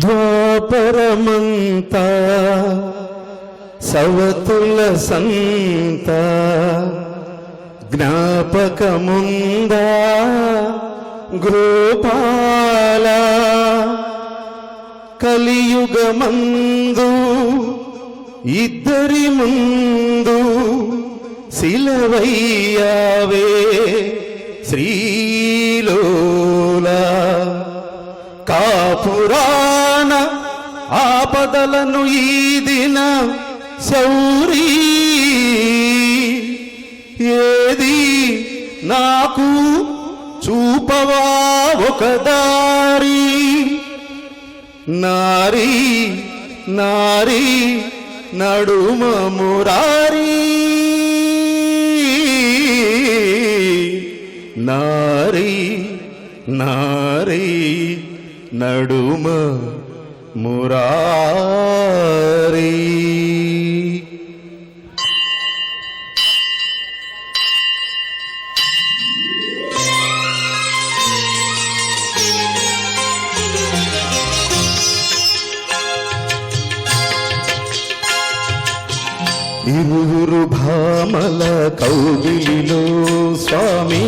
ద్వాపరమంత సవతుల సంత జ్ఞాపకముందా గృపాల కలియుగమందు ఇద్దరి ముందు శిలవయ్యావే శ్రీలోలా కాపురా. ఆపదలను ఈ దిన శౌరీ. ఏది నాకు చూపవా ఒక దారి? నారీ నారీ నడుమ మురారీ. మురారీ. ఇరువురు భామల కౌగిలిలో స్వామి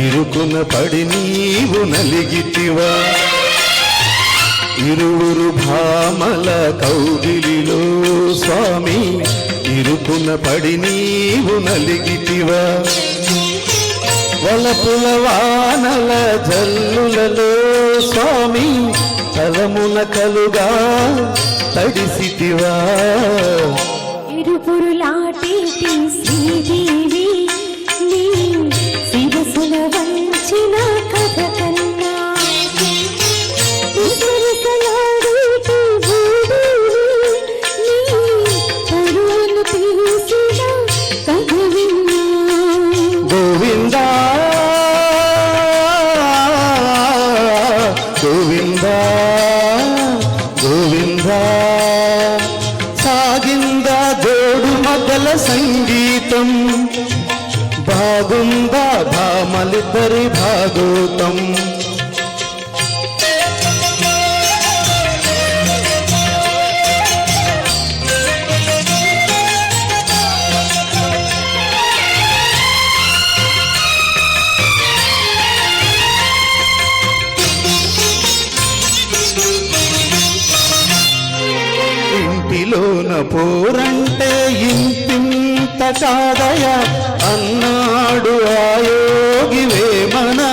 ఇరుకున పడి నీవు నలిగితివా? ఇరువురు భామల కౌగిలిలో స్వామి ఇరుకున పడి నీవు నలిగితివా. వలపుల వానల జల్లులలో స్వామి తలమున కలుగా తడిసితివా. ఇరుపురులాటి శ్రీదేవి గోవింద గోవింద సాగింద జోడు మొదల సంగీతం బాగుందా భామలిద్దరి భాగోతం ఇంటిలోన పోరంటే ఇంతింత కాదయ. అన్నాడు ఆయోగి వేమనా.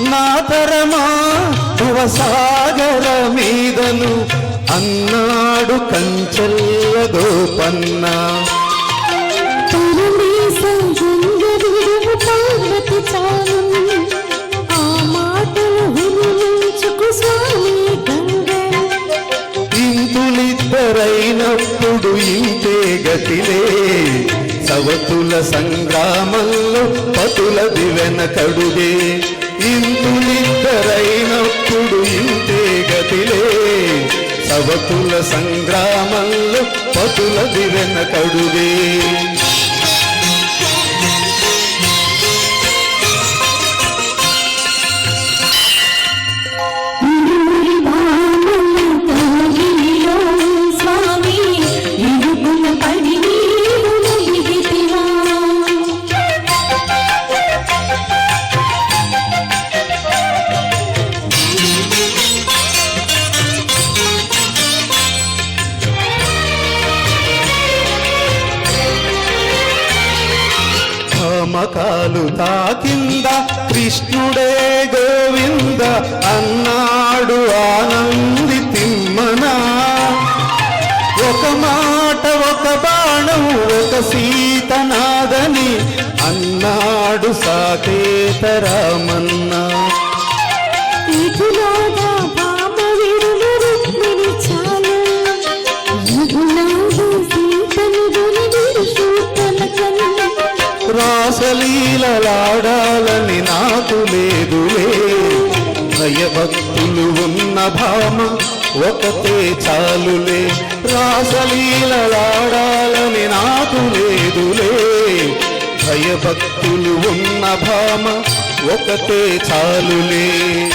నా తరమా భువసాగర మీదను. అన్నాడు కంచెల్ల గోపన్నా. ఇంతులిద్దరైనప్పుడు ఇంతే గతిలే. సవతుల సంగ్రామంలో పతుల దివెన కడుగే ఇంతులిద్దరైనప్పుడు ఇంతే గతిలే. సవతుల సంగ్రామంలో పతుల దివెన కామకాలు తాకింద? కృష్ణుడే గోవింద అన్నాడు ఆనంది తిమ్మనా. ఒక మాట ఒక బాణం ఒక సీతనాదని అన్నాడు సాకేతరామన్నా ఇటులాగా రాసలీలలాడాలని నాకు లేదులే. భయభక్తులు ఉన్న భామ ఒకతే చాలులే. రాసలీలలాడాలని నాకు లేదులే. భయభక్తులు ఉన్న భామ ఒకతే చాలులే.